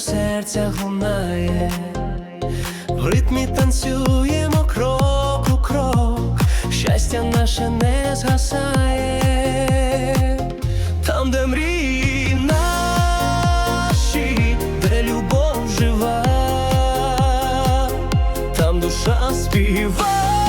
в серцях лунає, в ритмі танцюємо крок у крок, щастя наше не згасає, там, де мрії наші, де любов жива, там душа співає,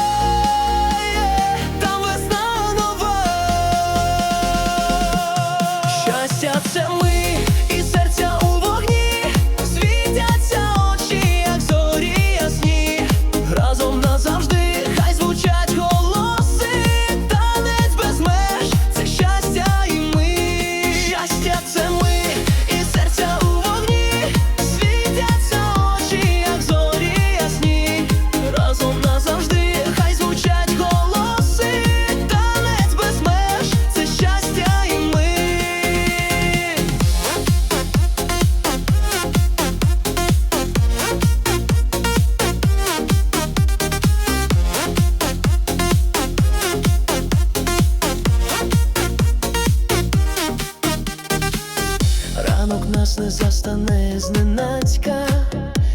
нас не застане зненацька,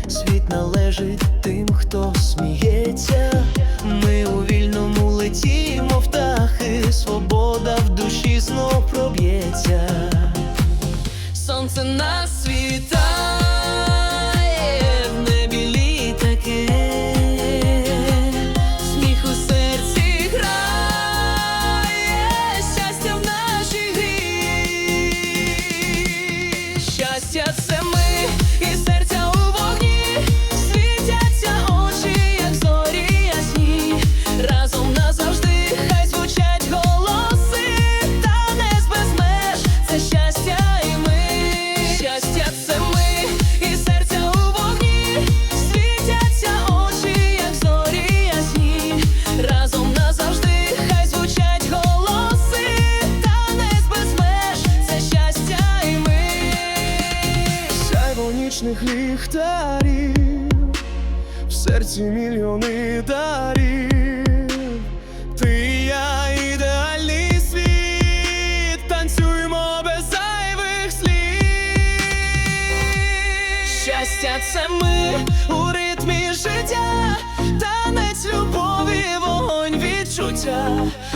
світ належить тим, хто сміється. Ми у вільному летімо птахи, свобода в душі знов проб'ється. Сонце нас Щастя, це ми ліхтарів, в серці мільйони дарів. Ти і я ідеальний світ, танцюємо без зайвих слів. Щастя, це ми у ритмі життя, танець любові, вогонь відчуття.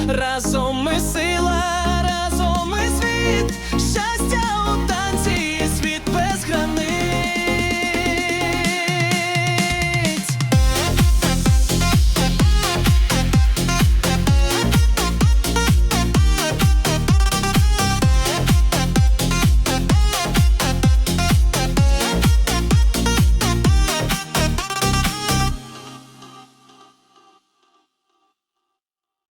Разом ми сила, разом ми світ,